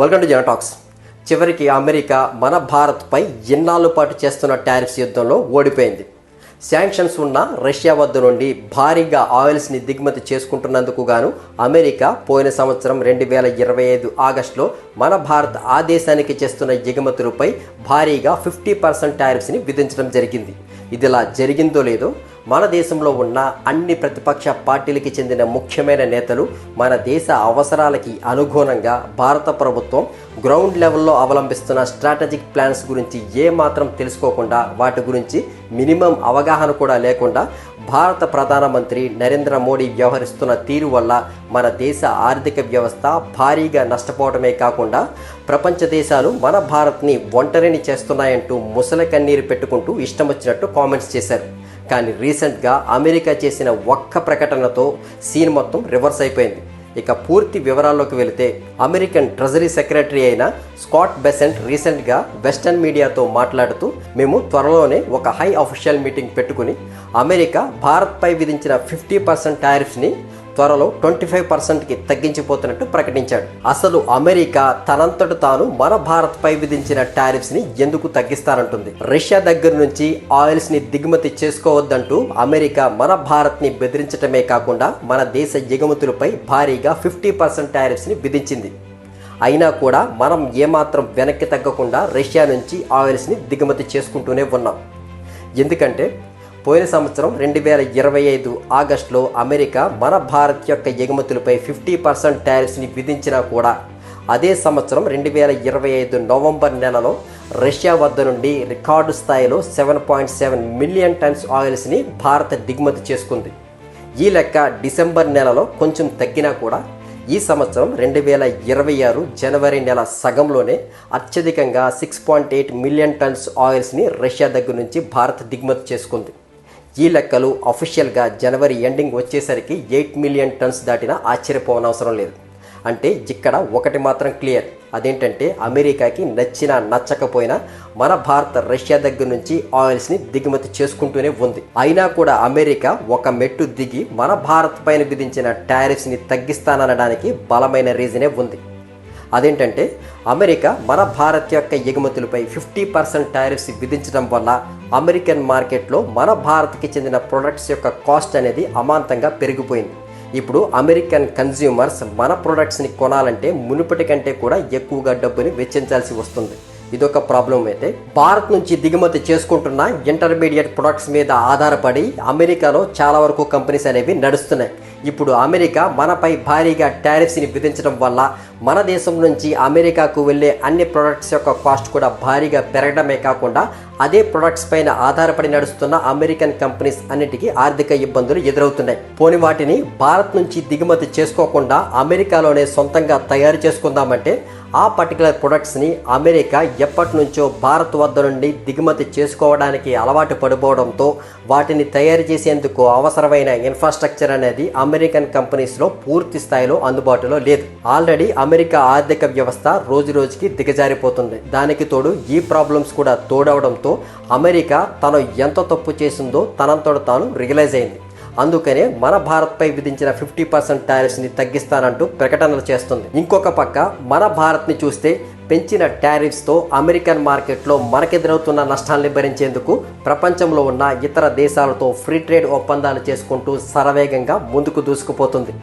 Welcome to జనటాక్స్ చివరికి America మన భారత్పై ఎన్నాళ్ళు పాటు చేస్తున్న టారిఫ్స్ యుద్ధంలో ఓడిపోయింది. శాంక్షన్స్ ఉన్న రష్యా వద్ద నుండి భారీగా ఆయిల్స్ని దిగుమతి చేసుకుంటున్నందుకు గాను అమెరికా పోయిన సంవత్సరం రెండు వేల ఇరవై ఐదు ఆగస్టులో మన భారత్ ఆ దేశానికి చేస్తున్న ఎగుమతులపై భారీగా ఫిఫ్టీ పర్సెంట్ టారిఫ్స్ని విధించడం జరిగింది. ఇదిలా జరిగిందో లేదో మన దేశంలో ఉన్న అన్ని ప్రతిపక్ష పార్టీలకి చెందిన ముఖ్యమైన నేతలు మన దేశ అవసరాలకి అనుగుణంగా భారత ప్రభుత్వం గ్రౌండ్ లెవెల్లో అవలంబిస్తున్న స్ట్రాటజిక్ ప్లాన్స్ గురించి ఏ మాత్రం తెలుసుకోకుండా వాటి గురించి మినిమం అవగాహన కూడా లేకుండా భారత ప్రధానమంత్రి నరేంద్ర మోడీ వ్యవహరిస్తున్న తీరు వల్ల మన దేశ ఆర్థిక వ్యవస్థ భారీగా నష్టపోవడమే కాకుండా ప్రపంచ దేశాలు మన భారత్ని ఒంటరిని చేస్తున్నాయంటూ ముసలి కన్నీరు పెట్టుకుంటూ ఇష్టం వచ్చినట్టు కామెంట్స్ చేశారు. కానీ రీసెంట్గా అమెరికా చేసిన ఒక్క ప్రకటనతో సీన్ మొత్తం రివర్స్ అయిపోయింది. ఇక పూర్తి వివరాల్లోకి వెళితే అమెరికన్ ట్రెజరీ సెక్రటరీ అయిన స్కాట్ బెసెంట్ రీసెంట్గా వెస్టర్న్ మీడియాతో మాట్లాడుతూ మేము త్వరలోనే ఒక హై అఫీషియల్ మీటింగ్ పెట్టుకుని అమెరికా భారత్పై విధించిన ఫిఫ్టీ పర్సెంట్ టారిఫ్స్ని త్వరలో ట్వంటీ ఫైవ్ పర్సెంట్కి తగ్గించిపోతున్నట్టు ప్రకటించాడు. అసలు అమెరికా తనంతట తాను మన భారత్పై విధించిన టారిఫ్స్ని ఎందుకు తగ్గిస్తారంటుంది. రష్యా దగ్గర నుంచి ఆయిల్స్ని దిగుమతి చేసుకోవద్దంటూ అమెరికా మన భారత్ని బెదిరించటమే కాకుండా మన దేశ ఎగుమతులపై భారీగా ఫిఫ్టీ పర్సెంట్ టారిఫ్స్ని విధించింది. అయినా కూడా మనం ఏమాత్రం వెనక్కి తగ్గకుండా రష్యా నుంచి ఆయిల్స్ని దిగుమతి చేసుకుంటూనే ఉన్నాం. ఎందుకంటే పోయిన సంవత్సరం రెండు వేల ఇరవై ఐదు ఆగస్టులో అమెరికా మన భారత్ యొక్క ఎగుమతులపై ఫిఫ్టీ పర్సెంట్ ట్యారిఫ్స్ని విధించినా కూడా అదే సంవత్సరం రెండు వేల ఇరవై ఐదు నవంబర్ నెలలో రష్యా వద్ద నుండి రికార్డు స్థాయిలో seven point seven million tons ఆయిల్స్ని Bharat దిగుమతి చేసుకుంది. ఈ లెక్క డిసెంబర్ నెలలో కొంచెం తగ్గినా కూడా ఈ సంవత్సరం రెండు వేల ఇరవై ఆరు జనవరి నెల సగంలోనే అత్యధికంగా six point eight million tons ఆయిల్స్ని Russia దగ్గర నుంచి భారత్ దిగుమతి చేసుకుంది. ఈ లెక్కలు అఫీషియల్గా జనవరి ఎండింగ్ వచ్చేసరికి ఎయిట్ మిలియన్ టన్స్ దాటినా ఆశ్చర్యపోవనవసరం లేదు. అంటే ఇక్కడ ఒకటి మాత్రం క్లియర్. అదేంటంటే అమెరికాకి నచ్చినా నచ్చకపోయినా మన భారత రష్యా దగ్గర నుంచి ఆయిల్స్ని దిగుమతి చేసుకుంటూనే ఉంది. అయినా కూడా అమెరికా ఒక మెట్టు దిగి మన భారత్ పైన విధించిన టారిఫ్స్ని తగ్గిస్తాననడానికి బలమైన రీజనే ఉంది. అదేంటంటే అమెరికా మన భారత్ యొక్క ఎగుమతులపై ఫిఫ్టీ పర్సెంట్ టారిఫ్స్ విధించడం వల్ల అమెరికన్ మార్కెట్లో మన భారత్కి చెందిన ప్రొడక్ట్స్ యొక్క కాస్ట్ అనేది అమాంతంగా పెరిగిపోయింది. ఇప్పుడు అమెరికన్ కన్జ్యూమర్స్ మన ప్రొడక్ట్స్ని కొనాలంటే మునుపటి కంటే కూడా ఎక్కువగా డబ్బుని వెచ్చించాల్సి వస్తుంది. ఇదొక ప్రాబ్లం అయితే. భారత్ నుంచి దిగుమతి చేసుకుంటున్న ఇంటర్మీడియట్ ప్రొడక్ట్స్ మీద ఆధారపడి అమెరికాలో చాలా వరకు కంపెనీస్ అనేవి నడుస్తున్నాయి. ఇప్పుడు అమెరికా మనపై భారీగా టారిఫ్స్ని విధించడం వల్ల మన దేశం నుంచి అమెరికాకు వెళ్ళే అన్ని ప్రొడక్ట్స్ యొక్క కాస్ట్ కూడా భారీగా పెరగడమే కాకుండా అదే ప్రొడక్ట్స్ పైన ఆధారపడి నడుస్తున్న అమెరికన్ కంపెనీస్ అన్నిటికీ ఆర్థిక ఇబ్బందులు ఎదురవుతున్నాయి. పోని వాటిని భారత్ నుంచి దిగుమతి చేసుకోకుండా అమెరికాలోనే సొంతంగా తయారు చేసుకుందామంటే ఆ పర్టికులర్ ప్రొడక్ట్స్ని అమెరికా ఎప్పటి నుంచో భారత్ వద్ద నుండి దిగుమతి చేసుకోవడానికి అలవాటు పడిపోవడంతో వాటిని తయారు చేసేందుకు అవసరమైన ఇన్ఫ్రాస్ట్రక్చర్ అనేది అమెరికన్ కంపెనీస్లో పూర్తి స్థాయిలో అందుబాటులో లేదు. ఆల్రెడీ అమెరికా ఆర్థిక వ్యవస్థ రోజు రోజుకి దిగజారిపోతుంది. దానికి తోడు ఈ ప్రాబ్లమ్స్ కూడా తోడవడంతో అమెరికా తను ఎంత తప్పు చేసిందో తనంతట తాను రియలైజ్ అయింది. అందుకనే మన భారత్పై విధించిన ఫిఫ్టీ పర్సెంట్ టారిఫ్స్ని తగ్గిస్తానంటూ ప్రకటనలు చేస్తుంది. ఇంకొక పక్క మన భారత్ని చూస్తే పెంచిన టారిఫ్స్తో అమెరికన్ మార్కెట్లో మనకెదురవుతున్న నష్టాల్ని భరించేందుకు ప్రపంచంలో ఉన్న ఇతర దేశాలతో ఫ్రీ ట్రేడ్ ఒప్పందాలు చేసుకుంటూ శరవేగంగా ముందుకు దూసుకుపోతుంది.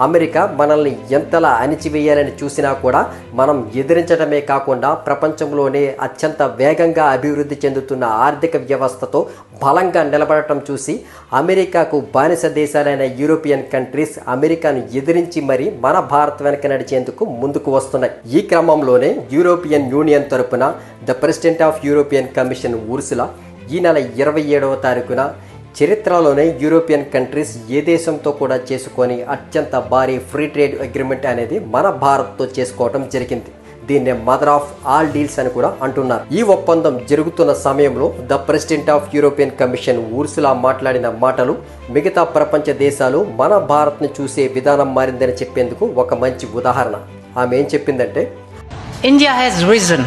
అమెరికా మనల్ని ఎంతలా అణిచివేయాలని చూసినా కూడా మనం ఎదిరించడమే కాకుండా ప్రపంచంలోనే అత్యంత వేగంగా అభివృద్ధి చెందుతున్న ఆర్థిక వ్యవస్థతో బలంగా నిలబడటం చూసి అమెరికాకు బానిస దేశాలైన యూరోపియన్ కంట్రీస్ అమెరికాను ఎదిరించి మరి మన భారత్ వెనక నడిచేందుకు ముందుకు వస్తున్నాయి. ఈ క్రమంలోనే యూరోపియన్ యూనియన్ తరపున the president of European commission Ursula ఈ నెల ఇరవై ఏడవ తారీఖున చరిత్రలోనే యూరోపియన్ కంట్రీస్ ఏ దేశంతో కూడా చేసుకొని అత్యంత భారీ ఫ్రీ ట్రేడ్ అగ్రిమెంట్ అనేది మన భారత్తో చేసుకోవడం జరిగింది. దీన్నే మదర్ ఆఫ్ ఆల్ డీల్స్ అని కూడా అంటున్నారు. ఈ ఒప్పందం జరుగుతున్న సమయంలో the president of European commission Ursula మాట్లాడిన మాటలు మిగతా ప్రపంచ దేశాలు మన భారత్ను చూసే విధానం మారిందని చెప్పేందుకు ఒక మంచి ఉదాహరణ. ఆమె ఏం చెప్పిందంటే India has risen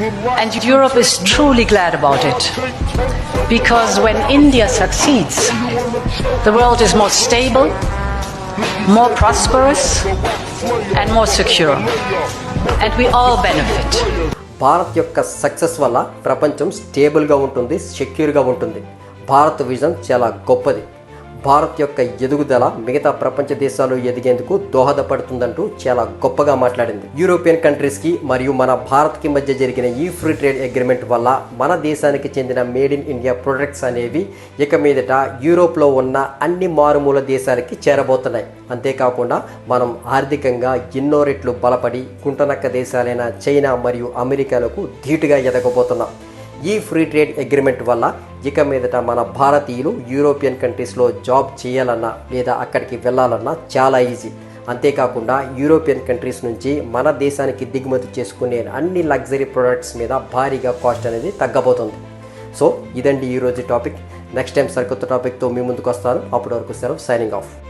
and Europe is truly glad about it. Because when India succeeds, the world is more stable, more prosperous, and more secure. and we all benefit. Bharat యొక్క సక్సెస్ వల్ల ప్రపంచం స్టేబుల్గా ఉంటుంది సెక్యూర్గా ఉంటుంది భారత్ విజన్ చాలా గొప్పది భారత్ యొక్క ఎదుగుదల మిగతా ప్రపంచ దేశాలు ఎదిగేందుకు దోహదపడుతుందంటూ చాలా గొప్పగా మాట్లాడింది. యూరోపియన్ కంట్రీస్కి మరియు మన భారత్కి మధ్య జరిగిన ఈ ఫ్రీ ట్రేడ్ అగ్రిమెంట్ వల్ల మన దేశానికి చెందిన మేడ్ ఇన్ ఇండియా ప్రొడక్ట్స్ అనేవి ఇక మీదట యూరోప్లో ఉన్న అన్ని మారుమూల దేశాలకి చేరబోతున్నాయి. అంతేకాకుండా మనం ఆర్థికంగా ఎన్నో రెట్లు బలపడి కుంటనక్క దేశాలైన చైనా మరియు అమెరికాలకు ధీటుగా ఎదగబోతున్నాం. ఈ ఫ్రీ ట్రేడ్ అగ్రిమెంట్ వల్ల ఇక మీదట మన భారతీయులు యూరోపియన్ కంట్రీస్లో జాబ్ చేయాలన్నా లేదా అక్కడికి వెళ్ళాలన్నా చాలా ఈజీ. అంతేకాకుండా యూరోపియన్ కంట్రీస్ నుంచి మన దేశానికి దిగుమతి చేసుకునే అన్ని లగ్జరీ ప్రొడక్ట్స్ మీద భారీగా కాస్ట్ అనేది తగ్గబోతుంది. సో ఇదండి ఈరోజు టాపిక్. నెక్స్ట్ టైం సరికొత్త టాపిక్తో మీ ముందుకు వస్తాను. అప్పటి వరకు సెలవు సైనింగ్ ఆఫ్.